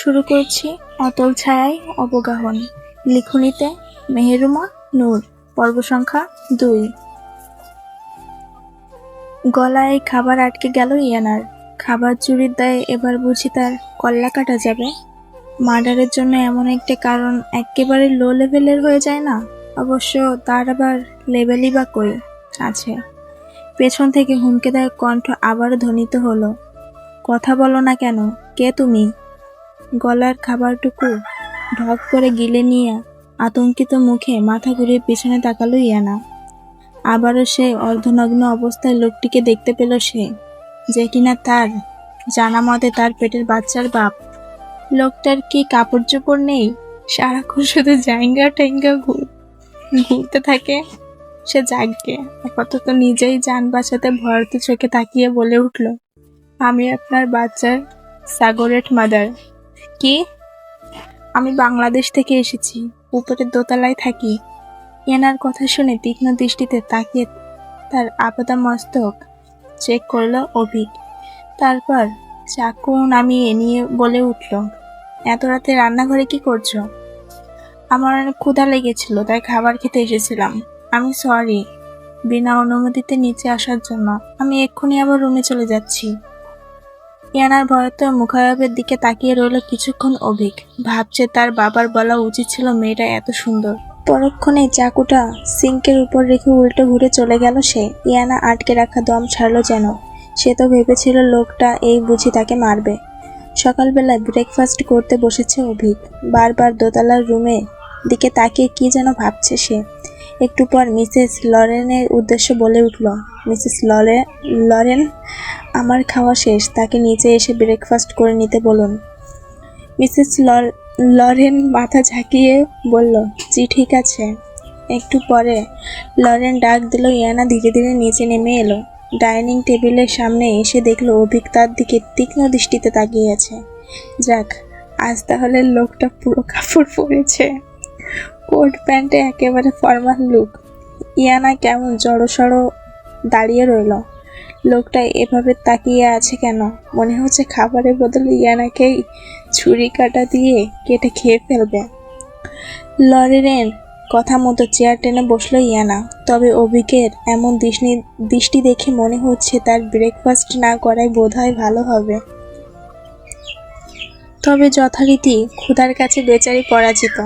শুরু করছি অতল ছায়ায় অবগাহন। লিখনিতে মেহেরুমা নূর, পর্ব সংখ্যা দুই। গলায় খাবার আটকে গেল ইয়ানার। খাবার চুরির দায়ে এবার বুঝি তার কল্লা কাটা যাবে। মার্ডারের জন্য এমন একটা কারণ একেবারে লো লেভেলের হয়ে যায় না? অবশ্য তার আবার লেভেলই বা কই আছে। পেছন থেকে হুমকে দেয় কণ্ঠ আবার ধ্বনিত হলো। কথা বলো না কেন? কে তুমি? গলার খাবারটুকু ঢক করে গিলে নিয়ে আতঙ্কিত মুখে মাথা ঘুরিয়ে পিছনে তাকালো ইয়ানা। আবারও সে অর্ধনগ্ন অবস্থায় লোকটিকে দেখতে পেল সে, যে কিনা তার জানা মতে তার পেটের বাচ্চার বাপ। লোকটার কি কাপড় চোপড় নেই? সারাক্ষণ শুধু জাইঙ্গা ঘুর ঘুরতে থাকে। সে জাগকে আপাতত নিজেই যান বাঁচাতে ভরত চোখে তাকিয়ে বলে উঠল, আমি আপনার বাচ্চার সাগরেট মাদার। কি? আমি বাংলাদেশ থেকে এসেছি, উপরের দোতলায় থাকি। এনার কথা শুনে তীক্ষ্ণ দৃষ্টিতে তাকিয়ে তার আপাতা মস্তক চেক করল অভিক। তারপর চাকু নামিয়ে নিয়ে বলে উঠল, এত রাতে রান্নাঘরে কি করছ? আমার অনেক ক্ষুধা লেগেছিল, তাই খাবার খেতে এসেছিলাম। আমি সরি বিনা অনুমতিতে নিচে আসার জন্য। আমি এক্ষুনি আবার রুমে চলে যাচ্ছি। ইয়ানার ভয়ত মুখায়বের দিকে তাকিয়ে রইল কিছুক্ষণ অভিক। ভাবছে তার বাবার বলা উচিত ছিল মেয়েটা এত সুন্দর। পরক্ষণে চাকুটা সিঙ্কের উপর রেখে উল্টো ঘুরে চলে গেল সে। ইয়ানা আটকে রাখা দম ছাড়লো যেন। সে তো ভেবেছিল লোকটা এই বুঝি তাকে মারবে। সকালবেলায় ব্রেকফাস্ট করতে বসেছে অভিক। বারবার দোতলার রুমে দিকে তাকিয়ে কি যেন ভাবছে সে। একটু পর মিসেস লরেনের উদ্দেশ্য বলে উঠল, মিসেস লরে, লরেন আমার খাওয়া শেষ, তাকে নিচে এসে ব্রেকফাস্ট করে নিতে বলুন। মিসেস লর- লরেন মাথা ঝাঁকিয়ে বলল, জি, ঠিক আছে। একটু পরে লরেন ডাক দিল, ইয়ানা ধীরে ধীরে নিচে নেমে এলো। ডাইনিং টেবিলের সামনে এসে দেখল, অভিক তার দিকে তীক্ষ্ণ দৃষ্টিতে তাকিয়ে আছে। যাক, আজ তাহলে লোকটা পুরো কাপড় পরেছে। কোট প্যান্টে একেবারে ফর্মাল লুক। ইয়ানা কেমন জড়সড় দাঁড়িয়ে রইল। লোকটা এভাবে তাকিয়ে আছে কেন? মনে হচ্ছে খাবারের বদলে ইয়ানাকেই ছুরি কাটা দিয়ে কেটে খেয়ে ফেলবে। লরেনের কথা মতো চেয়ার টেনে বসল ইয়ানা। তবে অভিকের এমন দৃষ্টি দৃষ্টি দেখে মনে হচ্ছে তার ব্রেকফাস্ট না করাই বোধহয় ভালো হবে। তবে যথারীতি ক্ষুধার কাছে বেচারি পরাজিত।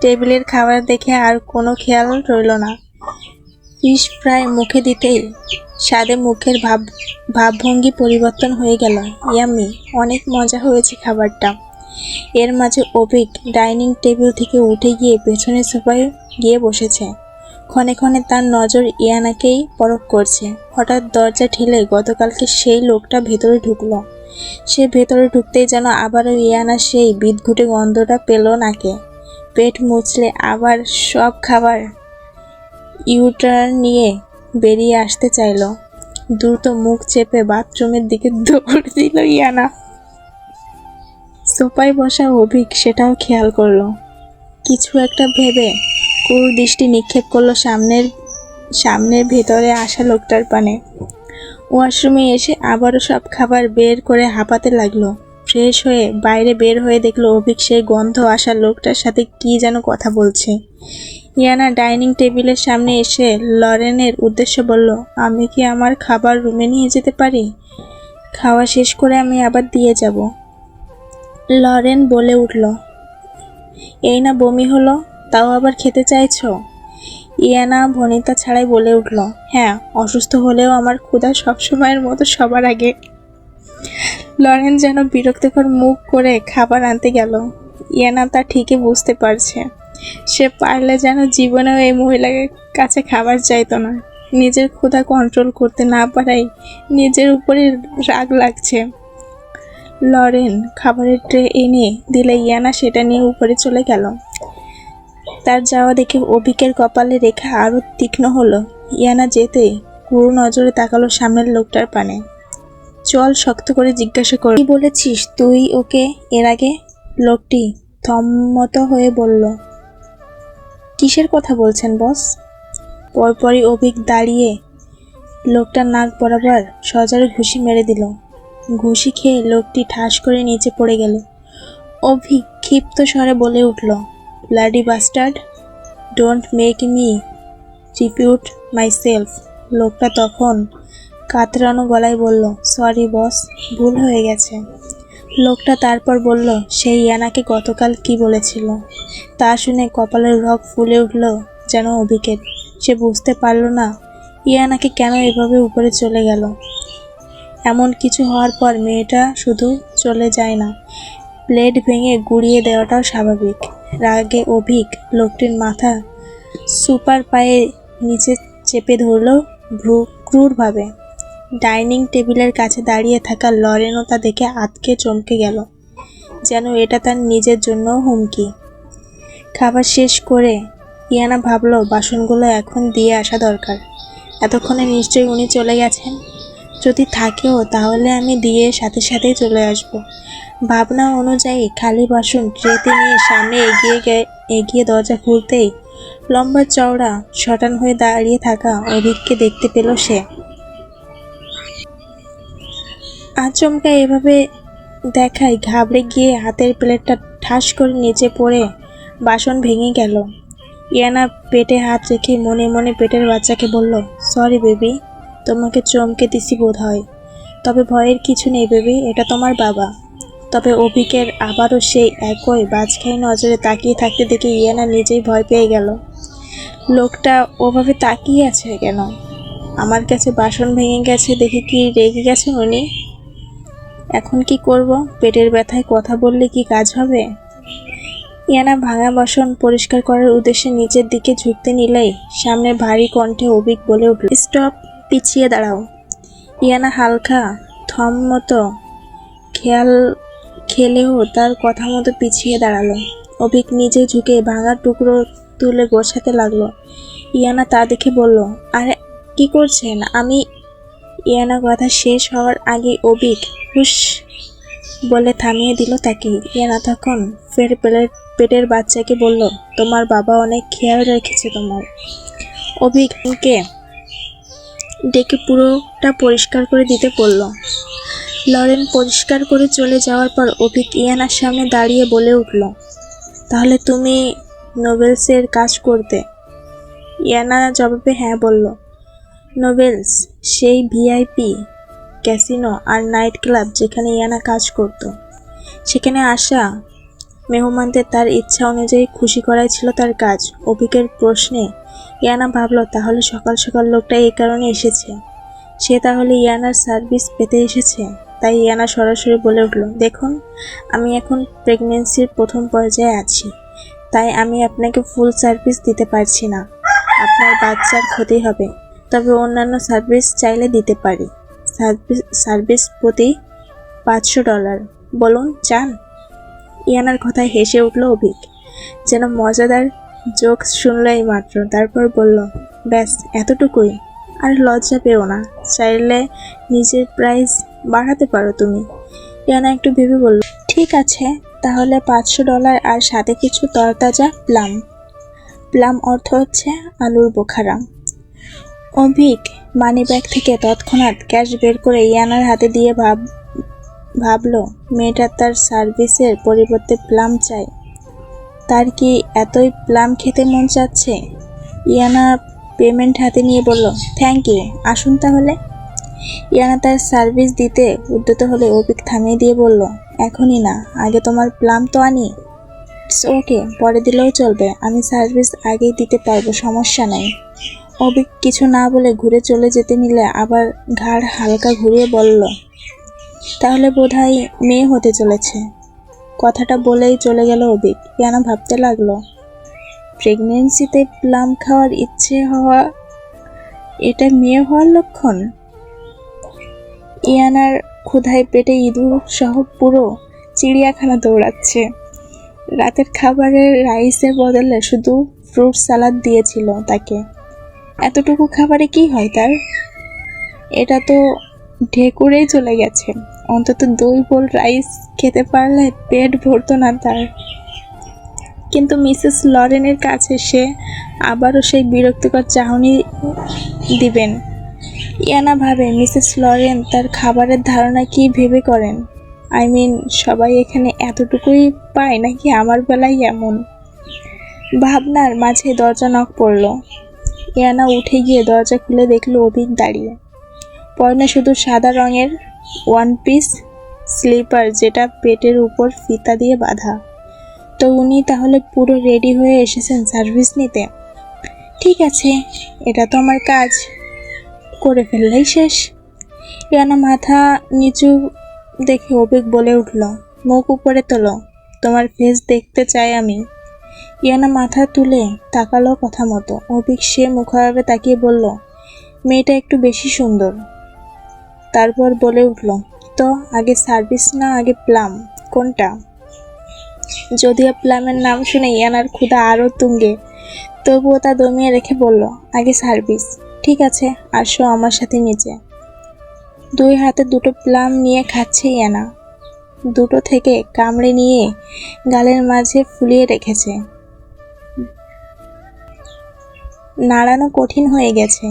টেবিলের খাবার দেখে আর কোনো খেয়াল রইল না। ফিশ ফ্রাই মুখে দিতেই স্বাদে মুখের ভাব, ভাবভঙ্গি পরিবর্তন হয়ে গেল। ইয়ামি অনেক মজা হয়েছে খাবারটা। এর মাঝে অভিক ডাইনিং টেবিল থেকে উঠে গিয়ে পেছনের সোফায় গিয়ে বসেছে। ক্ষণে ক্ষণে তার নজর ইয়ানাকেই পরখ করছে। হঠাৎ দরজা ঠেলে গতকালকে সেই লোকটা ভেতরে ঢুকলো। সে ভেতরে ঢুকতেই যেন আবারও ইয়ানা সেই বিদঘুটে গন্ধটা পেল নাকে। পেট মুছলে আবার সব খাবার ইউটার্ন নিয়ে বেরিয়ে আসতে চাইলো। দ্রুত মুখ চেপে বাথরুমের দিকে দৌড় দিল ইয়ানা। সোফায় বসা অভিক সেটাও খেয়াল করল। কিছু একটা ভেবে কুর দৃষ্টি নিক্ষেপ করল সামনের সামনের ভেতরে আসা লোকটার পানে। ওয়াশরুমে এসে আবারও সব খাবার বের করে হাঁপাতে লাগল। ফ্রেশ হয়ে বাইরে বের হয়ে দেখল অভিক সেই গন্ধ আসা লোকটার সাথে কি যেন কথা বলছে। ইয়ানা ডাইনিং টেবিলের সামনে এসে লরেনের উদ্দেশ্য বলল, আমি কি আমার খাবার রুমে নিয়ে যেতে পারি? খাওয়া শেষ করে আমি আবার দিয়ে যাব। লরেন বলে উঠল, এই না বমি হলো, তাও আবার খেতে চাইছো? ইয়ানা ভনিতা ছাড়াই বলে উঠল হ্যাঁ অসুস্থ হলেও আমার ক্ষুধা সবসময়ের মতো সবার আগে। লরেন যেন বিরক্তিকর মুখ করে খাবার আনতে গেল। ইয়ানা তা ঠিকই বুঝতে পারছে। সে পারলে যেন জীবনেও এই মহিলাকে কাছে খাবার চাইতো না। নিজের ক্ষুধা কন্ট্রোল করতে না পারাই নিজের উপরে রাগ লাগছে। লরেন খাবারের ট্রে এনে দিলে ইয়ানা সেটা নিয়ে উপরে চলে গেল। তার যাওয়া দেখে অভিকের কপালে রেখা আরও তীক্ষ্ণ হলো। ইয়ানা যেতে গুরু নজরে তাকালো সামনের লোকটার পানে। চল শক্ত করে জিজ্ঞাসা কর কি বলেছিস তুই ওকে এর আগে? লোকটি থম্মত হয়ে বলল, কিসের কথা বলছেন, বস? পরপরই অভিক দাঁড়িয়ে লোকটার নাক বরাবর সজারে ঘুষি মেরে দিল। ঘুষি খেয়ে লোকটি ঠাস করে নিচে পড়ে গেল। অভি ক্ষিপ্ত স্বরে বলে উঠল bloody bastard don't make me repeat my self লোকটা তখন কাতরানো গলায় বলল, সরি, বস, ভুল হয়ে গেছে। লোকটা তারপর বলল, সেই ইয়ানাকে গতকাল কি বলেছিল? তা শুনে কপালের রগ ফুলে উঠল যেন অভিকের। সে বুঝতে পারল না, ইয়ানাকে কেন এভাবে উপরে চলে গেল। এমন কিছু হওয়ার পর মেয়েটা শুধু চলে যায় না, প্লেট ভেঙে গুড়িয়ে দেওয়াটাও স্বাভাবিক। রাগে অভিক লোকটির মাথা সুপার পায়ে নিচে চেপে ধরল ভ্রু ক্রূরভাবে। ডাইনিং টেবিলের কাছে দাঁড়িয়ে থাকা লরেনও তা দেখে আতকে চমকে গেল। যেন এটা তার নিজের জন্য হুমকি। খাবার শেষ করে ইয়ানা ভাবলো, বাসনগুলো এখন দিয়ে আসা দরকার। এতক্ষণে নিশ্চয়ই উনি চলে গেছেন। যদি থাকেও, তাহলে আমি দিয়ে সাথে সাথেই চলে আসব। ভাবনা অনুযায়ী খালি বাসন ট্রেতে নিয়ে সামনে এগিয়ে এগিয়ে দরজা খুলতেই লম্বা চওড়া শটান হয়ে দাঁড়িয়ে থাকা অভিককে দেখতে পেল সে। আচমকা এভাবে দেখায়, ঘাবড়ে গিয়ে হাতের প্লেটটা ঠাস করে নিচে পড়ে, বাসন ভেঙে গেল। ইয়ানা পেটে হাত রেখে মনে মনে পেটের বাচ্চাকে বলল সরি বেবি তোমাকে চমকে দিছি বোধ হয় তবে ভয়ের কিছু নেই বেবি এটা তোমার বাবা। তবে অভিকের আবারও সেই একই বাজখাই নজরে তাকিয়ে থাকতে দেখে ইয়ানা নিজেই ভয় পেয়ে গেল। লোকটা ওভাবে তাকিয়ে আছে কেন? আমার কাছে বাসন ভেঙে গেছে দেখে কি রেগে গেছে উনি? এখন কি করব? পেটের ব্যথায় কথা বললে কি কাজ হবে? ইয়ানা ভাঙা বাসন পরিষ্কার করার উদ্দেশ্যে নিচের দিকে ঝুঁকতে নিলেই সামনে ভারী কণ্ঠে অভিক বলে উঠল, স্টপ, পিছিয়ে দাঁড়াও। ইয়ানা হালকা, থম মতো খেয়াল খেলেও তার কথা মতো পিছিয়ে দাঁড়াল। অভিক নিজে ঝুঁকে ভাঙা টুকরো তুলে গোছাতে লাগল। ইয়ানা তা দেখে বলল, আরে, কি করছেন? আমি ইয়ানা কথা শেষ হওয়ার আগে অভিক হুস বলে থামিয়ে দিল তাকে। ইয়ানা তখন ফের পেটের পেটের বাচ্চাকে বলল, তোমার বাবা অনেক খেয়াল রেখেছে তোমার। অভিককে ডেকে পুরোটা পরিষ্কার করে দিতে বলল। লরেন পরিষ্কার করে চলে যাওয়ার পর অভিক ইয়ানার সামনে দাঁড়িয়ে বলে উঠল, তাহলে তুমি নোবেলসের কাজ করতে? ইয়ানা জবাবে হ্যাঁ বলল, নোবেলস, সেই ভিআইপি ক্যাসিনো আর নাইট ক্লাব যেখানে ইয়ানা কাজ করত। সেখানে আসা মেহমানদের তার ইচ্ছা অনুযায়ী খুশি করাই ছিল তার কাজ। অভিকের প্রশ্নে ইয়ানা ভাবল, তাহলে সকাল সকাল লোকটা এই কারণে এসেছে। সে তাহলে ইয়ানার সার্ভিস পেতে এসেছে? তাই ইয়ানা সরাসরি বলে উঠল, দেখুন, আমি এখন প্রেগনেন্সির প্রথম পর্যায়ে আছি। তাই আমি আপনাকে ফুল সার্ভিস দিতে পারছি না। আপনার বাচ্চার ক্ষতি হবে। তবে অন্যান্য সার্ভিস চাইলে দিতে পারি। সার্ভিস প্রতি পাঁচশো ডলার। বলুন, চান? ইয়ানার কথায় হেসে উঠল অভিক। যেন মজাদার জোক শুনলাই মাত্র। তারপর বলল, ব্যাস, এতটুকুই। আর লজ্জা পেও না। চাইলে নিজের প্রাইস বাড়াতে পারো তুমি। ইয়ানা একটু ভেবে বলল, ঠিক আছে, তাহলে পাঁচশো ডলার আর সাথে কিছু তরতাজা প্লাম। প্লাম অর্থ হচ্ছে আলুর বোখারা। অভিক মানি ব্যাগ থেকে তৎক্ষণাৎ ক্যাশ বের করে ইয়ানার হাতে দিয়ে ভাব, ভাবলো, মেয়েটা তার সার্ভিসের পরিবর্তে প্লাম চায় তার কি এতই প্লাম খেতে মন চাচ্ছে? ইয়ানা পেমেন্ট হাতে নিয়ে বলল থ্যাংক ইউ আসুন তাহলে। ইয়ানা তার সার্ভিস দিতে উদ্যত হলে অভিক থামিয়ে দিয়ে বলল, এখনই না, আগে তোমার প্লাম তো আনি। ওকে পরে দিলেও চলবে, আমি সার্ভিস আগেই দিতে পারব, সমস্যা নেই। অভিক কিছু না বলে ঘুরে চলে যেতে নিলে আবার ঘাড় হালকা ঘুরিয়ে বলল, তাহলে বোধহয় মেয়ে হতে চলেছে। কথাটা বলেই চলে গেল অভিক ইয়ানা ভাবতে লাগল, প্রেগনেন্সিতে প্লাম খাওয়ার ইচ্ছে হওয়া এটা মেয়ে হওয়ার লক্ষণ? ইয়ানার ক্ষুধায় পেটে ইঁদুর সহ পুরো চিড়িয়াখানা দৌড়াচ্ছে। রাতের খাবারের রাইসের বদলে শুধু ফ্রুট সালাদ দিয়েছিল তাকে। এতটুকু খাবারে কি হয় তার? এটা তো ঢেকুরেই চলে গেছে। অন্তত দুই বোল রাইস খেতে পারলে পেট ভরতো না তার। কিন্তু মিসেস লরেনের কাছে সে আবারও সেই বিরক্তিকর চাহনি দিবেন। ইয়ানা ভাবে, মিসেস লরেন তার খাবারের ধারণা কি ভেবে করেন? আই মিন, সবাই এখানে এতটুকুই পায় নাকি আমার বেলায় এমন? ভাবনার মাঝে দরজা নক পড়ল। ইয়ানা উঠে গিয়ে দরজা খুলে দেখল অভিক দাঁড়িয়ে। পয়না শুধু সাদা রঙের ওয়ান পিস স্লিপার যেটা পেটের উপর ফিতা দিয়ে বাঁধা। তো উনি তাহলে পুরো রেডি হয়ে এসেছেন সার্ভিস নিতে? ঠিক আছে, এটা তো আমার কাজ। করে ফেললেই শেষ। ইয়ানা মাথা নিচু দেখে অভিক বলে উঠল, মুখ উপরে তোলো। তোমার ফেস দেখতে চাই আমি। ইয়ানা মাথা তুলে তাকালো কথা মতো। অভিক সে মুখাভাবে তাকিয়ে বলল, মেয়েটা একটু বেশি সুন্দর। তারপর বলে উঠল, তো আগে সার্ভিস না আগে প্লাম, কোনটা? যদিও প্লামের নাম শুনে ইয়ানার ক্ষুধা আরও তুঙ্গে, তবুও তা দমিয়ে রেখে বলল, আগে সার্ভিস, ঠিক আছে, আসো আমার সাথে নিচে দুই হাতে দুটো প্লাম নিয়ে খাচ্ছে ইয়ানা। দুটো থেকে কামড়ে নিয়ে গালের মাঝে ফুলিয়ে রেখেছে। নাড়ানো কঠিন হয়ে গেছে।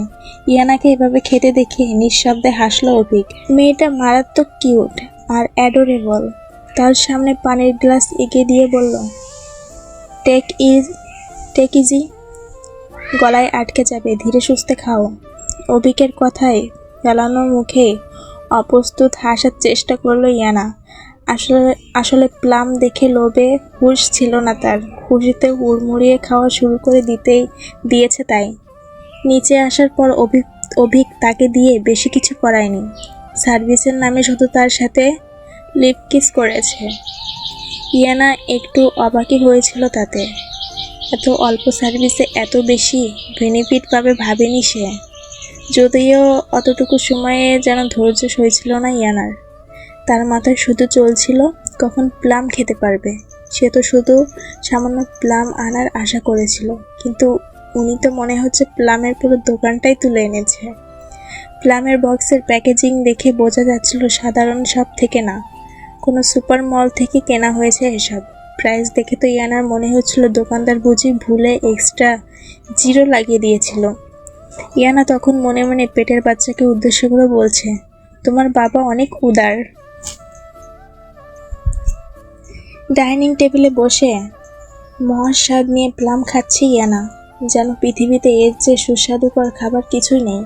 ইয়ানাকে এভাবে খেতে দেখে নিঃশব্দে হাসলো অভিক। মেয়েটা মারাত্মক কিউট আর অ্যাডোরেবল। তার সামনে পানির গ্লাস এগিয়ে দিয়ে বলল, টেক ইজ, টেক ইজি। গলায় আটকে যাবে, ধীরে সুস্থে খাও। অভিকের কথায় ফেলানো মুখে অপ্রস্তুত হাসার চেষ্টা করল ইয়ানা। আসলে আসলে প্লাম দেখে লোভে হুঁশ ছিল না তার। খুশিতে হুড়মুড়িয়ে খাওয়া শুরু করে দিতেই দিয়েছে তাই। নিচে আসার পর অভিক অভিক তাকে দিয়ে বেশি কিছু করায়নি। সার্ভিসের নামে শুধু তার সাথে লিপ কিস করেছে। ইয়ানা একটু অবাকই হয়েছিল তাতে। এত অল্প সার্ভিসে এত বেশি বেনিফিট পাবে ভাবেনি সে। যদিও অতটুকু সময়ে যেন ধৈর্য সইছিল না ইয়ানার। তার মাথায় শুধু চলছিল কখন প্লাম খেতে পারবে। সে তো শুধু সামান্য প্লাম আনার আশা করেছিল, কিন্তু উনি তো মনে হচ্ছে প্লামের পুরো দোকানটাই তুলে এনেছে। প্লামের বক্সের প্যাকেজিং দেখে বোঝা যাচ্ছিল সাধারণ সব থেকে না। কোনো সুপার মল থেকে কেনা হয়েছে এসব। প্রাইস দেখে তো ইয়ানার মনে হচ্ছিল দোকানদার বুঝি ভুলে এক্সট্রা জিরো লাগিয়ে দিয়েছিল। ইয়ানা তখন মনে মনে পেটের বাচ্চাকে উদ্দেশ্য করে বলছে, তোমার বাবা অনেক উদার। ডাইনিং টেবিলে বসে মহাস্বাদ নিয়ে প্লাম খাচ্ছি ইয়ানা, যেন পৃথিবীতে এর চেয়ে সুস্বাদুকর খাবার কিছুই নেই।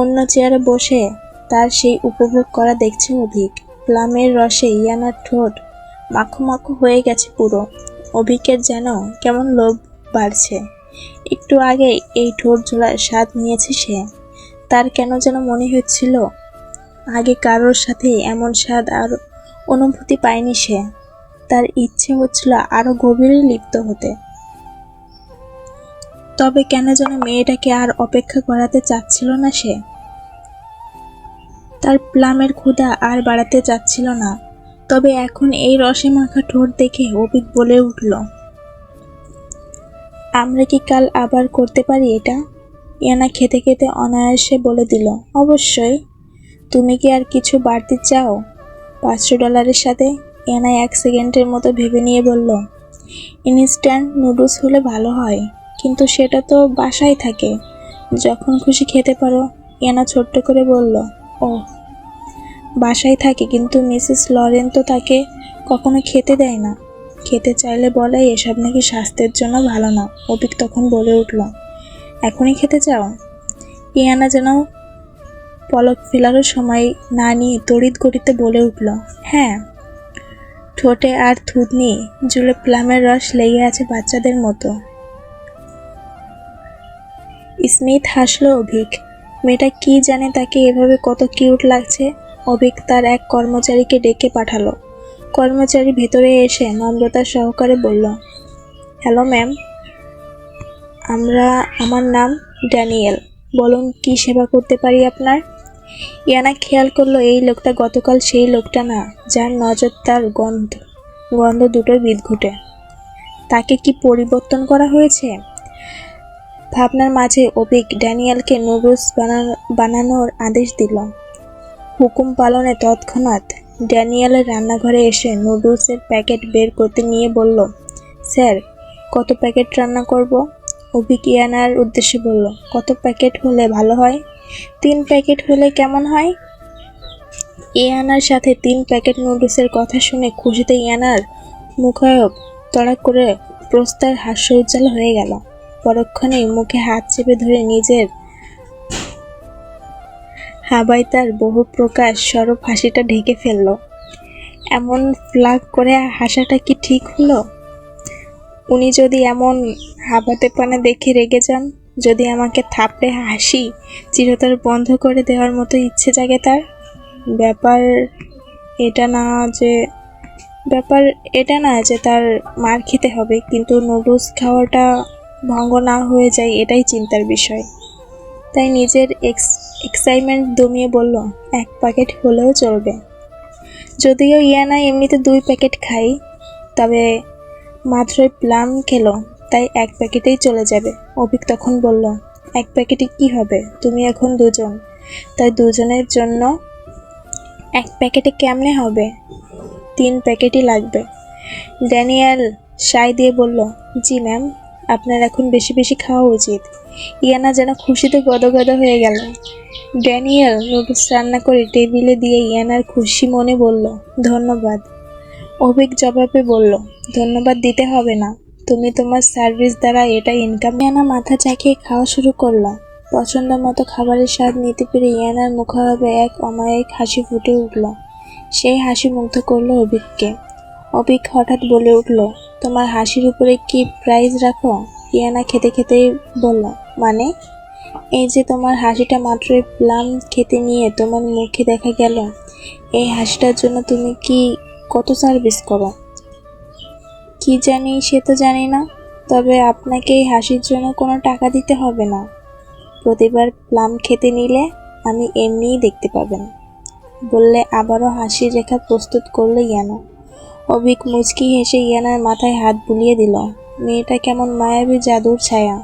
অন্য চেয়ারে বসে তার সেই উপভোগ করা দেখছে অভিক। প্লামের রসে ইয়ানার ঠোঁট মাখো মাখো হয়ে গেছে পুরো। অভিকের যেন কেমন লোভ বাড়ছে। একটু আগে এই ঠোঁট জোড়ার স্বাদ নিয়েছে সে। তার কেন যেন মনে হচ্ছিল, আগে কারোর সাথে এমন স্বাদ আর অনুভূতি পায়নি সে। তার ইচ্ছে হচ্ছিল আরও গভীরে লিপ্ত হতে। তবে কেন যেন মেয়েটাকে আর অপেক্ষা করাতে চাচ্ছিল না সে? তার প্লামের ক্ষুধা আর বাড়াতে চাচ্ছিল না। তবে এখন এই রসে মাখা ঠোঁট দেখে অভিক বলে উঠল, আমরা কি কাল আবার করতে পারি এটা? ইয়ানা খেতে খেতে অনায়াসে বলে দিল, অবশ্যই। তুমি কি আর কিছু বাড়তি চাও? পাঁচশো ডলারের সাথে ইয়ানা এক সেকেন্ডের মতো ভেবে নিয়ে বলল, ইনস্ট্যান্ট নুডলস হলে ভালো হয়, কিন্তু সেটা তো বাসায় থাকে। যখন খুশি খেতে পারো, এনা ছোট্ট করে বলল। ও বাসায় থাকে, কিন্তু মিসেস লরেন তো তাকে কখনো খেতে দেয় না। খেতে চাইলে বলে এসব নাকি স্বাস্থ্যের জন্য ভালো না অভিক তখন বলে উঠল। এখনই খেতে চাও? ইয়ানা যেন পলক ফেলারও সময় না নিয়ে তড়িৎ গতিতে বলে উঠল হ্যাঁ। ঠোঁটে আর থুতনি, জুলে প্লামের রস লেগে আছে বাচ্চাদের মতো। স্মিথ হাসলো অভিক, মেয়েটা কি জানে তাকে এভাবে কত কিউট লাগছে? অভিক তার এক কর্মচারীকে ডেকে পাঠালো। কর্মচারী ভেতরে এসে নম্রতা সহকারে বলল, হ্যালো ম্যাম, আমরা, আমার নাম ড্যানিয়েল। বলুন কি সেবা করতে পারি আপনার? ইয়ানা খেয়াল করল এই লোকটা গতকাল সেই লোকটা না, যার নজর তার গন্ধ গন্ধ দুটোর বিদঘুটে তাকে কি পরিবর্তন করা হয়েছে? ভাবনার মাঝে অভিক ড্যানিয়েলকে নুডলস বানানো, বানানোর আদেশ দিল। হুকুম পালনে তৎক্ষণাৎ ড্যানিয়েলের রান্নাঘরে এসে নুডলসের প্যাকেট বের করতে নিয়ে বলল, স্যার, কত প্যাকেট রান্না করব? অভিক ইয়ানার উদ্দেশ্যে বলল, কত প্যাকেট হলে ভালো হয়? তিন প্যাকেট হলে কেমন হয়? ইয়ানার সাথে তিন প্যাকেট নুডলসের কথা শুনে খুশিতে ইয়ানার মুখায়ব তড়াক করে প্রস্তার হাস্য উজ্জ্বল হয়ে গেল। পরক্ষণেই মুখে হাত চেপে ধরে নিজের হাবাই তার বহু প্রকাশ সরব হাসিটা ঢেকে ফেলল। এমন ফ্লাগ করে হাসাটা কি ঠিক হলো? উনি যদি এমন হাবাতে পানে দেখে রেগে যান যদি আমাকে থাপড়ে হাসি চিরতর বন্ধ করে দেওয়ার মতো ইচ্ছে জাগে তার? ব্যাপার এটা না যে, ব্যাপার এটা না যে তার মার খেতে হবে, কিন্তু নুডলস খাওয়াটা ভঙ্গ না হয়ে যায় এটাই চিন্তার বিষয়। তাই নিজের এক্স, এক্সাইটমেন্ট দমিয়ে বলল, এক প্যাকেট হলেও চলবে। যদিও ইয়ানা এমনিতে দুই প্যাকেট খাই তবে মাত্রই প্লাম খেলো, তাই এক প্যাকেটেই চলে যাবে। অভিক তখন বলল, এক প্যাকেটে কি হবে? তুমি এখন দুজন। তাই দুজনের জন্য এক প্যাকেটে কেমনে হবে? তিন প্যাকেটই লাগবে। ড্যানিয়েল সাই দিয়ে বলল, জি, ম্যাম, আপনার এখন বেশি বেশি খাওয়া উচিত। ইয়ানা যেন খুশিতে গদগদ হয়ে গেল। ড্যানিয়েল নুডলস রান্না করে টেবিলে দিয়ে ইয়ানার খুশি মনে বলল, ধন্যবাদ। অভিক জবাবে বলল, ধন্যবাদ দিতে হবে না। তুমি তোমার সার্ভিস দ্বারা এটা ইনকাম ইয়ানা মাথা চাকিয়ে খাওয়া শুরু করল। পছন্দ মতো খাবারের স্বাদ নিতে পেরে ইয়ানার মুখাভাবে এক অমায়িক হাসি ফুটে উঠল। সেই হাসি মুগ্ধ করল অভিককে। অভিক হঠাৎ বলে উঠল, তোমার হাসির উপরে কি প্রাইজ রাখো? ইয়ানা খেতে খেতেই বলল মানে? এই যে তোমার হাসিটা মাত্রই প্লাম খেতে নিয়ে তোমার মুখে দেখা গেল, এই হাসিটার জন্য তুমি কি কত সার্ভিস করো? কি জানি সে তো জানি না, তবে আপনাকে এই হাসির জন্য কোনো টাকা দিতে হবে না। প্রতিবার প্লাম খেতে নিলে আমি এমনিই দেখতে পাবেন। বললে আবারও হাসির রেখা প্রস্তুত করলে ইয়ানা। অভিক মুচকি হেসে ইয়ানার মাথায় হাত বুলিয়ে দিল, মেয়েটা কেমন মায়াবী জাদুর ছায়া।